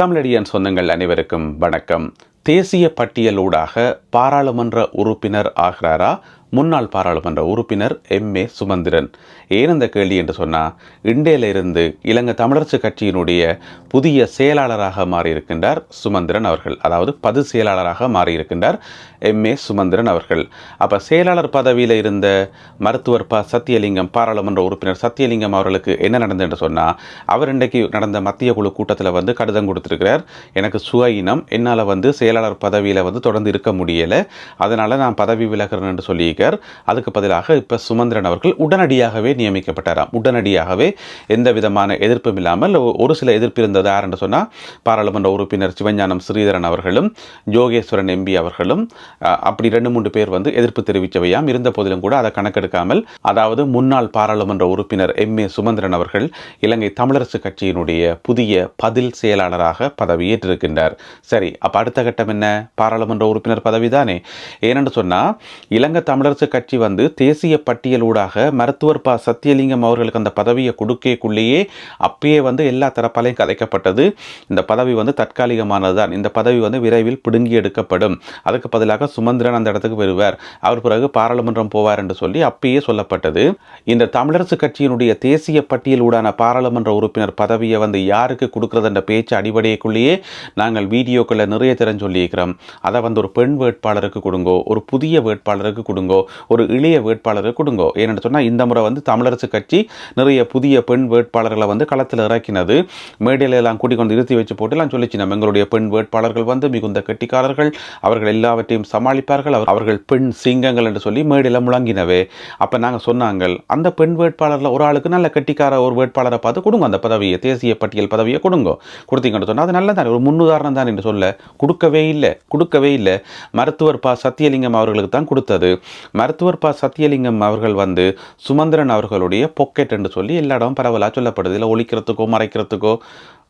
தமிழடியன் சொந்தங்கள் அனைவருக்கும் வணக்கம். தேசிய பட்டியலூடாக பாராளுமன்ற உறுப்பினர் ஆகிறாரா முன்னாள் பாராளுமன்ற உறுப்பினர் எம். ஏ. சுமந்திரன். ஏன் அந்த கேள்வி என்று சொன்னால் இண்டேலிருந்து இலங்கை தமிழரசு கட்சியினுடைய புதிய செயலாளராக மாறியிருக்கின்றார் சுமந்திரன் அவர்கள். அதாவது பது செயலாளராக மாறியிருக்கின்றார் எம். ஏ. சுமந்திரன் அவர்கள். அப்போ செயலாளர் பதவியில் இருந்த மருத்துவர் ப. சத்தியலிங்கம் பாராளுமன்ற உறுப்பினர் சத்தியலிங்கம் அவர்களுக்கு என்ன நடந்தது என்று சொன்னால் அவர் இன்றைக்கு நடந்த மத்திய குழு கூட்டத்தில் வந்து கடிதம் கொடுத்துருக்கிறார். எனக்கு சுயினம் என்னால் வந்து செயலாளர் பதவியில் வந்து தொடர்ந்து இருக்க முடியலை. அதனால் நான் பதவி விலகிறேன் என்று சொல்லியிருக்கார் அதுக்கு பதிலாக இப்போ சுமந்திரன் அவர்கள் உடனடியாகவே நியமிக்கப்பட்டாராம். உடனடியாகவே எந்த விதமான எதிர்ப்பும் இல்லாமல் ஒரு சில எதிர்ப்பு இருந்தது. யாருன்னு சொன்னால் பாராளுமன்ற உறுப்பினர் சிவஞானம் ஸ்ரீதரன் அவர்களும் யோகேஸ்வரன் எம்பி அவர்களும் அப்படி ரெண்டு மூன்று பேர் வந்து எதிர்ப்பு தெரிவித்தவையாம் இருந்த போதிலும் கூட அதை கணக்கெடுக்காமல் அதாவது முன்னாள் பாராளுமன்ற உறுப்பினர் எம். ஏ. சுமந்திரன் அவர்கள் இலங்கை தமிழரசு கட்சியினுடைய புதிய பதில் செயலாளராக பதவியேற்றிருக்கின்றார். சரி அப்போ அடுத்த கட்டம் என்ன? பாராளுமன்ற உறுப்பினர் பதவி தானே ஏனென்று சொன்னால் இலங்கை தமிழர் தமிழரசு கட்சி வந்து தேசிய பட்டியலூடாக மருத்துவர் ப. சத்தியலிங்கம் அவர்களுக்கு அந்த பதவியை கொடுக்கக்குள்ளேயே அப்பயே வந்து எல்லா தரப்பாலையும் கதைக்கப்பட்டது. இந்த பதவி வந்து தற்காலிகமானது தான் இந்த பதவி வந்து விரைவில் பிடுங்கி எடுக்கப்படும். அதுக்கு பதிலாக சுமந்திரன் அந்த இடத்துக்கு வருவார். அவர் பிறகு பாராளுமன்றம் போவார் என்று சொல்லி அப்பயே சொல்லப்பட்டது. இந்த தமிழரசு கட்சியினுடைய தேசிய பட்டியலூடான பாராளுமன்ற உறுப்பினர் பதவியை வந்து யாருக்கு கொடுக்கறது என்ற பேச்சு அடிப்படைக்குள்ளேயே நாங்கள் வீடியோக்களை நிறைய திறன் சொல்லியிருக்கிறோம். அதை வந்து ஒரு பெண் வேட்பாளருக்கு கொடுங்கோ ஒரு புதிய வேட்பாளருக்கு கொடுங்கோ ஒரு இளைய வேட்பாளரை கொடுங்கோ. ஏன்னு சொன்னால் இந்த முறை வந்து தமிழரசு கட்சி நிறைய புதிய பெண் வேட்பாளர்களை வந்து களத்தில் இறக்கினது. மேடையில் எல்லாம் கூட்டிக் கொண்டு நிறுத்தி வச்சு போட்டுலாம் சொல்லிச்சு நம்ம எங்களுடைய பெண் வேட்பாளர்கள் வந்து மிகுந்த கட்டிக்காரர்கள். அவர்கள் எல்லாவற்றையும் சமாளிப்பார்கள். அவர்- அவர்கள் பெண் சிங்கங்கள் என்று சொல்லி மேடையில் முழங்கினவே. அப்போ நாங்கள் சொன்னாங்க அந்த பெண் வேட்பாளரில் ஒரு ஆளுக்கு நல்ல கட்டிக்கார ஒரு வேட்பாளரை பார்த்து கொடுங்க. அந்த பதவியை தேசிய பட்டியல் பதவியை கொடுங்க. கொடுத்தீங்கன்னு சொன்னால் அது நல்லதானே ஒரு முன்னுதாரணம் தான் என்று சொல்ல கொடுக்கவே இல்லை கொடுக்கவே இல்லை. மருத்துவர் ப. சத்தியலிங்கம் அவர்களுக்கு தான் கொடுத்தது. மருத்துவர் ப. சத்தியலிங்கம் அவர்கள் வந்து சுமந்திரன் அவர்களுடைய பொக்கெட் என்று சொல்லி எல்லா இடமும் பரவலாக சொல்லப்படுது. இல்லை ஒழிக்கிறதுக்கோ மறைக்கிறதுக்கோ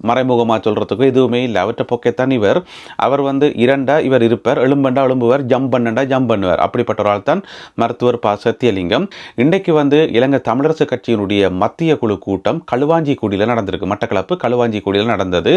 மறைமுகமாக சொல்கிறதுக்கோ எதுவுமே இல்லை. அவற்றை பொக்கெத்தான் இவர். அவர் வந்து இரண்டா இவர் இருப்பார். எழும்பண்டா எழும்புவார் ஜம்ப் பண்ணண்டா ஜம்ப் பண்ணுவார் அப்படிப்பட்ட ஒரு ஆள் தான் மருத்துவர் ப. சத்தியலிங்கம். இன்றைக்கு வந்து இலங்கை தமிழரசு கட்சியினுடைய மத்திய குழு கூட்டம் களுவாஞ்சிக்குடியில் நடந்திருக்கு. மட்டக்களப்பு களுவாஞ்சிக்குடியில் நடந்தது.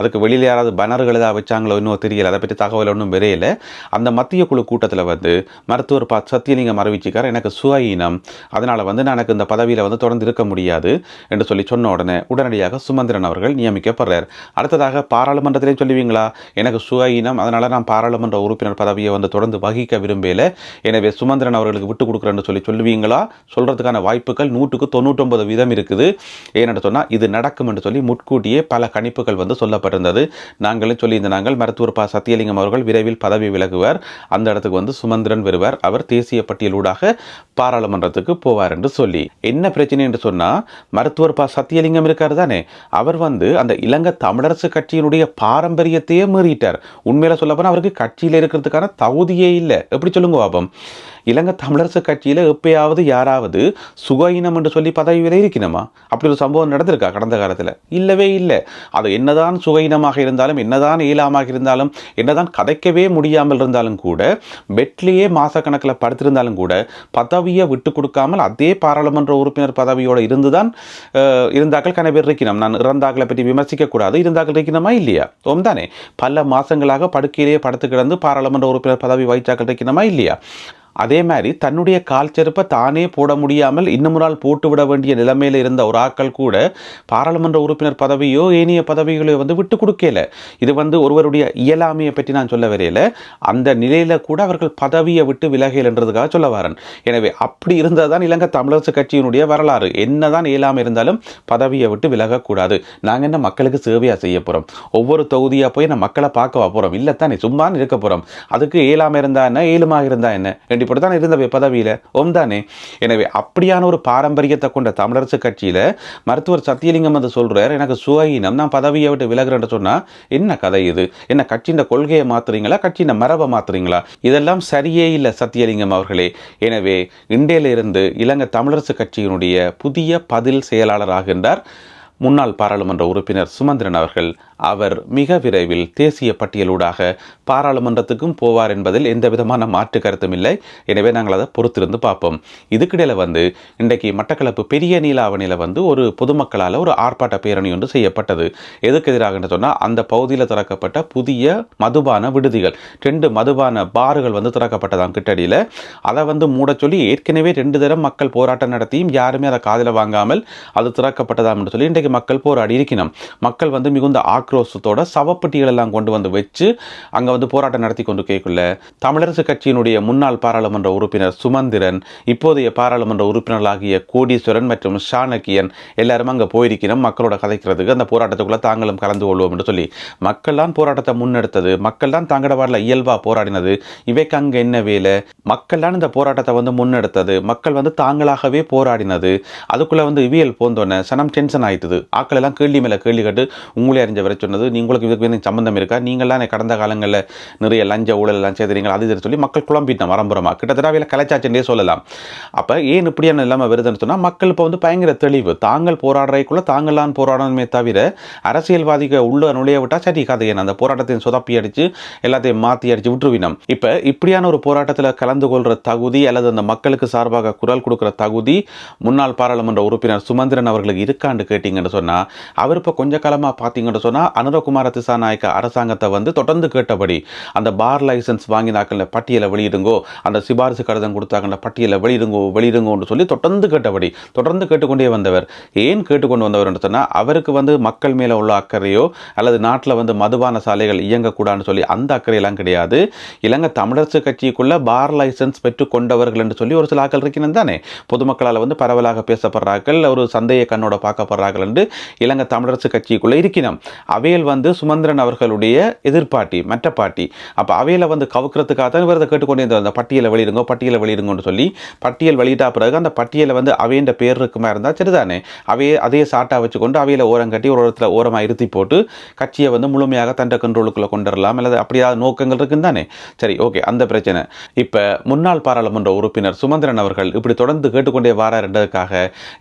அதுக்கு வெளியில் யாராவது பேனர்கள் ஏதாவது வச்சாங்களோ இன்னும் தெரியல. அதை பற்றி தகவல் ஒன்றும் விரையில அந்த மத்திய குழு கூட்டத்தில் வந்து மருத்துவர் ப. சத்தியலிங்கம் அறிவிச்சிக்கார் எனக்கு சுயீனம் அதனால் வந்து நான் எனக்கு இந்த பதவியில் வந்து தொடர்ந்து இருக்க முடியாது என்று சொல்லி சொன்ன உடனே உடனடியாக சுமந்திரன் அவர்கள் நியமிக்கப்படுறார். அடுத்ததாக பாராளுமன்றத்திலே சொல்லுவீங்களா? எனக்கு சுயீனம் அதனால் நான் பாராளுமன்ற உறுப்பினர் பதவியை வந்து தொடர்ந்து வகிக்க விரும்பல. எனவே சுமந்திரன் அவர்களுக்கு விட்டு கொடுக்குறேன்னு சொல்லி சொல்லுவீங்களா? சொல்கிறதுக்கான வாய்ப்புகள் நூற்றுக்கு தொண்ணூற்றொன்பது வீதம் இருக்குது. ஏன்னு சொன்னால் இது நடக்கும் என்று சொல்லி முட்கூட்டியே பல கணிப்புகள் வந்து சொல்லப்பட்டிருந்தது. நாங்களும் சொல்லியிருந்த நாங்கள் மருத்துவர் ப. சத்தியலிங்கம் அவர்கள் விரைவில் பதவி விலகுவார். அந்த இடத்துக்கு வந்து சுமந்திரன் வருவார். அவர் தேசிய பட்டியலூடாக பாராளுமன்றத்துக்கு போவார் என்று சொல்லி. என்ன பிரச்சனை என்று சொன்னால் மருத்துவர் ப. சத்தியலிங்கம் இருக்கார் தானே. அவர் வந்து அந்த இலங்கை தமிழரசு கட்சியினுடைய பாரம்பரியத்தையே மீறிட்டார். உண்மையில சொல்ல போனால் அவருக்கு கட்சியில் இருக்கிறதுக்கான தகுதியே இல்லை. எப்படி சொல்லுங்க பாபம்? இலங்கை தமிழரசு கட்சியில் எப்பயாவது யாராவது சுகயினம் என்று சொல்லி பதவியில் இருக்கணுமா? அப்படி ஒரு சம்பவம் நடந்திருக்கா கடந்த காலத்தில்? இல்லவே இல்லை. அது என்னதான் சுகயினமாக இருந்தாலும் என்னதான் ஈழமாக இருந்தாலும் என்னதான் கதைக்கவே முடியாமல் இருந்தாலும் கூட பெட்லேயே மாதக்கணக்கில் படுத்திருந்தாலும் கூட பதவியை விட்டு கொடுக்காமல் அதே பாராளுமன்ற உறுப்பினர் பதவியோடு இருந்துதான் தான் இருந்தாக்கள் கன பேர் இருக்கணும். நான் இறந்தாக்களை பற்றி விமர்சிக்கக்கூடாது இருந்தாக்கள் இருக்கணுமா இல்லையா? ஓம் தானே பல மாதங்களாக படுக்கையிலேயே படுத்து கிடந்து பாராளுமன்ற உறுப்பினர் பதவி வகிச்சாக்கள் இருக்கணுமா இல்லையா? அதே மாதிரி தன்னுடைய கால் செருப்பை தானே போட முடியாமல் இன்னும் நாள் போட்டுவிட வேண்டிய நிலைமையில் இருந்த ஒரு ஆட்கள் கூட பாராளுமன்ற உறுப்பினர் பதவியோ ஏனைய பதவிகளையோ வந்து விட்டு கொடுக்கல. இது வந்து ஒருவருடைய இயலாமையை பற்றி நான் சொல்ல வரையில. அந்த நிலையில கூட அவர்கள் பதவியை விட்டு விலகல் என்றதுக்காக சொல்ல வரேன். எனவே அப்படி இருந்தால் தான் இலங்கை தமிழரசு கட்சியினுடைய வரலாறு. என்னதான் இயலாமை இருந்தாலும் பதவியை விட்டு விலகக்கூடாது. நாங்கள் என்ன மக்களுக்கு சேவையாக செய்ய போகிறோம் ஒவ்வொரு தொகுதியாக போய் நான் மக்களை பார்க்க போகிறோம் இல்லை தானே சும்மா இருக்க போகிறோம் அதுக்கு இயலாமை இருந்தா என்ன? ஏழுமாக இருந்தா என்ன? ரெண்டு இப்படி தான் இருந்த பதவியில். ஓம் தானே. எனவே அப்படியான ஒரு பாரம்பரியத்தை கொண்ட தமிழரசு கட்சியில் மருத்துவர் சத்தியலிங்கம் வந்து சொல்றார் எனக்கு சுயினம் நான் பதவியை விட்டு விலகிறேன்னு சொன்னால் என்ன கதை இது? என்ன கட்சியின் கொள்கையை மாத்துறீங்களா? கட்சியின் மரபை மாத்துறீங்களா? இதெல்லாம் சரியே இல்லை சத்தியலிங்கம் அவர்களே. எனவே இந்தியிலிருந்து இலங்கை தமிழரசு கட்சியினுடைய புதிய பதில் செயலாளர் ஆகின்றார் முன்னாள் பாராளுமன்ற உறுப்பினர் சுமந்திரன் அவர்கள் அவர் மிக விரைவில் தேசிய பட்டியலூடாக பாராளுமன்றத்துக்கும் போவார் என்பதில் எந்த விதமான மாற்று கருத்தும் இல்லை. எனவே நாங்கள் அதை பொறுத்திருந்து பார்ப்போம். இதுக்கிடையில் வந்து இன்றைக்கு மட்டக்களப்பு பெரிய நீலாவணியில் வந்து ஒரு பொதுமக்களால் ஒரு ஆர்ப்பாட்ட பேரணி ஒன்று செய்யப்பட்டது. எதுக்கு எதிராக சொன்னால் அந்த பகுதியில் திறக்கப்பட்ட புதிய மதுபான விடுதிகள் ரெண்டு மதுபான பார்கள் வந்து திறக்கப்பட்டதாம் கிட்டடியில். அதை வந்து மூட சொல்லி ஏற்கனவே ரெண்டு தரம் மக்கள் போராட்டம் நடத்தியும் யாருமே அதை காதில் வாங்காமல் அது திறக்கப்பட்டதாம் சொல்லி இன்றைக்கு மக்கள் போராடி இருக்கணும் மக்கள் வந்து மிகுந்த ஆக்ரோஷத்தோட சவப்பட்டிகள் எல்லாம் கொண்டு வந்து வச்சு அங்கே வந்து போராட்டம் நடத்தி கொண்டு கேட்கல தமிழரசு கட்சியினுடைய முன்னாள் பாராளுமன்ற உறுப்பினர் சுமந்திரன் இப்போதைய பாராளுமன்ற உறுப்பினர்களாகிய கோடீஸ்வரன் மற்றும் ஷானக்கியன் எல்லாரும் அங்கே போயிருக்கணும் மக்களோட கதைக்கிறதுக்கு அந்த போராட்டத்துக்குள்ள தாங்களும் கலந்து கொள்வோம் என்று சொல்லி. மக்கள் தான் போராட்டத்தை முன்னெடுத்தது. மக்கள் தான் தங்கட வாரில் இயல்பாக போராடினது. இவைக்கு அங்கே என்ன வேலை? மக்கள் தான் இந்த போராட்டத்தை வந்து முன்னெடுத்தது. மக்கள் வந்து தாங்களாகவே போராடினது. அதுக்குள்ளே வந்து இவியல் போந்தோன்னே சனம் டென்ஷன் ஆயிட்டுது. ஆக்கள் எல்லாம் கேள்வி மேலே கேள்வி கேட்டு உங்களே அறிஞ்ச வரை சொன்னது. நீங்களுக்கு இதுக்கு வந்து சம்பந்தம் இருக்கா? நீங்களாம் கடந்த காலங்களில் நிறைய லஞ்ச ஊழல் எல்லாம் செய்தீங்க அது இதுன்னு சொல்லி மக்கள் குழம்பிட்டோம் வரம்புறமா கிட்டத்தட்ட அவையில் கலைச்சாச்சுன்னே சொல்லலாம். அப்போ ஏன் இப்படியான இல்லாமல் வருதுன்னு சொன்னால் மக்கள் இப்போ வந்து பயங்கர தெளிவு. தாங்கள் போராடுறதுக்குள்ளே தாங்கள்லாம் போராடணுமே தவிர அரசியல்வாதிகள் உள்ள நுழைய விட்டால் சரி கதை அந்த போராட்டத்தையும் சொதப்பி அடித்து எல்லாத்தையும் மாற்றி அடித்து விட்டுருவினோம். இப்போ இப்படியான ஒரு போராட்டத்தில் கலந்து கொள்கிற தகுதி அல்லது அந்த மக்களுக்கு சார்பாக குரல் கொடுக்குற தகுதி முன்னாள் பாராளுமன்ற உறுப்பினர் சுமந்திரன் அவர்களுக்கு இருக்கான்னு கேட்டிங்கன்னு சொன்னால் அவர் இப்போ கொஞ்ச காலமாக பார்த்தீங்கன்னு சொன்னால் அனுரகுமார திசாநாயக்க அரசாங்கத்தை வந்து தொடர்ந்து கேட்டபடி அந்த பார் லைசன்ஸ் வாங்கினாக்கள் பட்டியலை வெளியிடுங்கோ அந்த சிபாரிசு கடிதம் கொடுத்தாங்க பட்டியலை வெளியிடுங்கோ வெளியிடுங்கோன்னு சொல்லி தொடர்ந்து கேட்டபடி தொடர்ந்து கேட்டுக்கொண்டே வந்தவர். ஏன் கேட்டுக்கொண்டு வந்தவர் என்று சொன்னால் அவருக்கு வந்து மக்கள் மேலே உள்ள அக்கறையோ அல்லது நாட்டில் வந்து மதுபான சாலைகள் இயங்கக்கூடாதுன்னு சொல்லி அந்த அக்கறையெல்லாம் கிடையாது. இலங்கை தமிழரசு கட்சிக்குள்ளே பார் லைசன்ஸ் பெற்றுக்கொண்டவர்கள் என்று சொல்லி ஒரு சில ஆக்கள் இருக்கணும் தானே? பொதுமக்களால் வந்து பரவலாக பேசப்படுறார்கள் ஒரு சந்தேக கண்ணோட பார்க்கப்படுறார்கள் என்று இலங்கை தமிழரசு கட்சிக்குள்ளே இருக்கணும் அவையில் வந்து சுமந்திரன் அவர்களுடைய எதிர்பார்ட்டி மற்ற பார்ட்டி அப்போ அவையில் வந்து கவுக்கிறதுக்காக தான் இவர் கேட்டுக்கொண்டே அந்த பட்டியலை வெளியிடுங்க பட்டியலை வெளியிடுங்கன்னு சொல்லி பட்டியல் வெளியிட்ட பிறகு அந்த பட்டியலை வந்து அவையின் பேர் இருக்குமா இருந்தால் சரிதானே. அவையே அதே சாட்டாக வச்சுக்கொண்டு அவையில் ஓரம் கட்டி ஒரு இடத்துல ஓரமாக இருத்தி போட்டு கட்சியை வந்து முழுமையாக தண்ட கண்ட்ரோலுக்குள்ளே கொண்டு வரலாம் அல்லது அப்படியாவது நோக்கங்கள் இருக்குன்னு தானே. சரி ஓகே அந்த பிரச்சனை. இப்போ முன்னாள் பாராளுமன்ற உறுப்பினர் சுமந்திரன் அவர்கள் இப்படி தொடர்ந்து கேட்டுக்கொண்டே வாராருன்றதுக்காக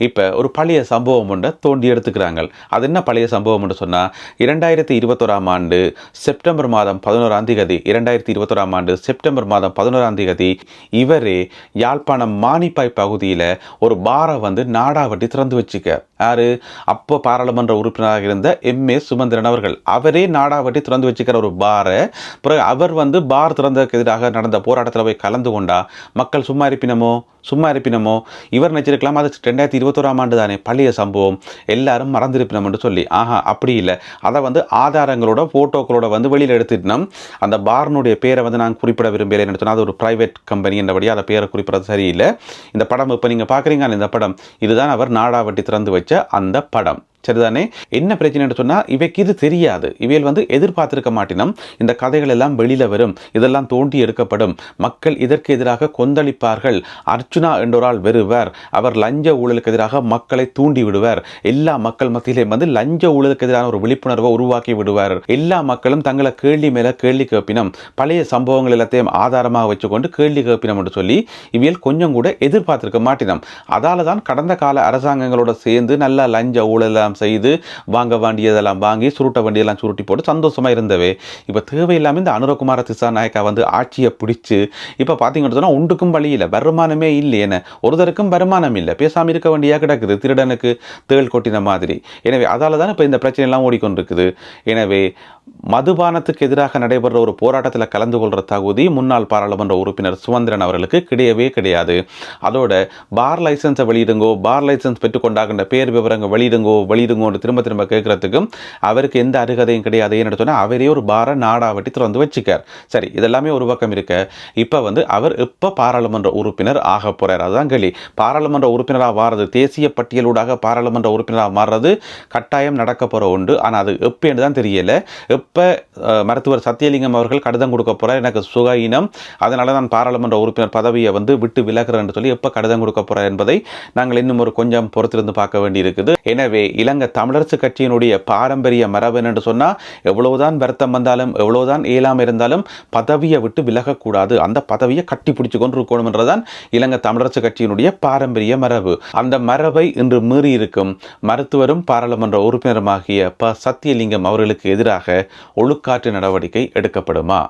இப்போ ஒரு பழைய சம்பவம் ஒன்றை தோண்டி எடுத்துக்கிறாங்க அது என்ன பழைய சம்பவம் என்று சொன்னால் இரண்டாயிரத்தி இருபத்தோராம் ஆண்டு செப்டம்பர் மாதம் பதினோராம் தேதி இரண்டாயிரத்தி இருபத்தோராம் ஆண்டு செப்டம்பர் மாதம் பதினோராம் தேதி இவரே யாழ்ப்பாணம் மானிப்பாய் பகுதியில் ஒரு பாரை வந்து நாடாவட்டி திறந்து வச்சுக்க. யார்? அப்போ பாராளுமன்ற உறுப்பினராக இருந்த எம். ஏ. சுமந்திரன் அவர்கள். அவரே நாடாவட்டி திறந்து வச்சுக்கிற ஒரு பாரை பிறகு அவர் வந்து பார் திறந்ததுக்கு எதிராக நடந்த போராட்டத்தில் போய் கலந்து கொண்டா மக்கள் சும்மா இருப்பினமோ? சும்மா இருப்பினமோ இவர் நினைச்சிருக்கலாம் அது ரெண்டாயிரத்தி இருபத்தோராம் ஆண்டு தானே பழைய சம்பவம். எல்லாரும் மறந்திருப்பினோம்னு சொல்லி. ஆஹா அப்படி இல்லை. அதை வந்து ஆதாரங்களோட ஃபோட்டோக்களோட வந்து வெளியில் எடுத்துட்டோம் அந்த பார்னுடைய பேரை வந்து நான் குறிப்பிட விரும்பலை சொன்னால் அது ஒரு ப்ரைவேட் கம்பெனி என்றபடி அதை பேரை குறிப்பிடறது சரியில்லை. இந்த படம் இப்போ நீங்கள் பார்க்குறீங்க இந்த படம்? இதுதான் அவர் நாடாவட்டி திறந்து வச்ச அந்த படம். சரிதானே? என்ன பிரச்சனைன்னு சொன்னால் இவைக்கு இது தெரியாது. இவையில் வந்து எதிர்பார்த்திருக்க மாட்டினம். இந்த கதைகள் எல்லாம் வெளியில் வரும். இதெல்லாம் தோண்டி எடுக்கப்படும். மக்கள் இதற்கு எதிராக கொந்தளிப்பார்கள். அர்ச்சுனா என்றொரால் வெறுவர் அவர் லஞ்ச ஊழலுக்கு எதிராக மக்களை தூண்டி விடுவார். எல்லா மக்கள் மத்தியிலே வந்து லஞ்ச ஊழலுக்கு எதிரான ஒரு விழிப்புணர்வை உருவாக்கி விடுவார். எல்லா மக்களும் தங்களை கேள்வி மேலே கேள்வி கேப்பினம். பழைய சம்பவங்கள் எல்லாத்தையும் ஆதாரமாக வச்சுக்கொண்டு கேள்வி கேப்பினம் என்று சொல்லி இவையில் கொஞ்சம் கூட எதிர்பார்த்திருக்க மாட்டினம். அதால தான் கடந்த கால அரசாங்கங்களோட சேர்ந்து நல்லா லஞ்ச ஊழலை எல்லாம் செய்து வாங்க வேண்டியதெல்லாம் வாங்கி சுருட்ட வேண்டியதெல்லாம் சுருட்டி போட்டு சந்தோஷமா இருந்தவே. இப்போ தேவையில்லாமல் இந்த அனுரகுமார திசாநாயக்கா வந்து ஆட்சியை பிடிச்சி இப்போ பார்த்தீங்கன்னு சொன்னால் உண்டுக்கும் வழி இல்லை வருமானமே இல்லை என்ன ஒருத்தருக்கும் வருமானம் இல்லை. பேசாமல் இருக்க வேண்டியாக கிடக்குது திருடனுக்கு தேள் கொட்டின மாதிரி. எனவே அதால் தான் இப்போ இந்த பிரச்சனையெல்லாம் ஓடிக்கொண்டிருக்குது. எனவே மதுபானத்துக்கு எதிராக நடைபெற ஒரு போராட்டத்தில் கலந்து கொள்கிற தகுதி முன்னாள் பாராளுமன்ற உறுப்பினர் சுமந்திரன் அவர்களுக்கு கிடையவே கிடையாது. அதோட பார் லைசன்ஸை வெளியிடுங்கோ பார் லைசன்ஸ் பெற்றுக்கொண்டாகின்ற பேர் விவரங்கள் வெளியிடுங்கோ வெளியிடுங்கன்னு திரும்ப திரும்ப கேட்கறதுக்கும் அவருக்கு எந்த அருகதையும் கிடையாது. ஏன்னு சொன்னால் அவரே ஒரு பார நாடா வெட்டி திறந்து வச்சுக்கார். சரி இதெல்லாமே ஒரு பக்கம் இருக்க இப்போ வந்து அவர் இப்போ பாராளுமன்ற உறுப்பினர் ஆக போகிறார் அதுதான் கேள்வி. பாராளுமன்ற உறுப்பினராக மாறுறது தேசிய பட்டியலூடாக பாராளுமன்ற உறுப்பினராக மாறுறது கட்டாயம் நடக்க போகிற உண்டு ஆனால் அது எப்போன்னு தான் தெரியல. எப்போ மருத்துவர் சத்தியலிங்கம் அவர்கள் கடிதம் கொடுக்க போகிறார் எனக்கு சுகாயினம். அதனால் நான் பாராளுமன்ற உறுப்பினர் பதவியை வந்து விட்டு விலகிறேன் சொல்லி எப்போ கடிதம் கொடுக்க போகிறார் என்பதை நாங்கள் இன்னும் ஒரு கொஞ்சம் பொறுத்திருந்து பார்க்க வேண்டியிருக்குது. எனவே இலங்கை தமிழரசு கட்சியினுடைய பாரம்பரிய மரபு என்று சொன்னால் எவ்வளவுதான் வருத்தம் வந்தாலும் எவ்வளவுதான் இயலாமல் இருந்தாலும் பதவியை விட்டு விலகக்கூடாது. அந்த பதவியை கட்டி பிடிச்சு கொண்டு இருக்கணும் இலங்கை தமிழரசு கட்சியினுடைய பாரம்பரிய மரபு. அந்த மரபை இன்று மீறி இருக்கும் மருத்துவரும் பாராளுமன்ற உறுப்பினருமாகிய ப. சத்தியலிங்கம் அவர்களுக்கு எதிராக ஒழுக்காற்று நடவடிக்கை எடுக்கப்படுமா?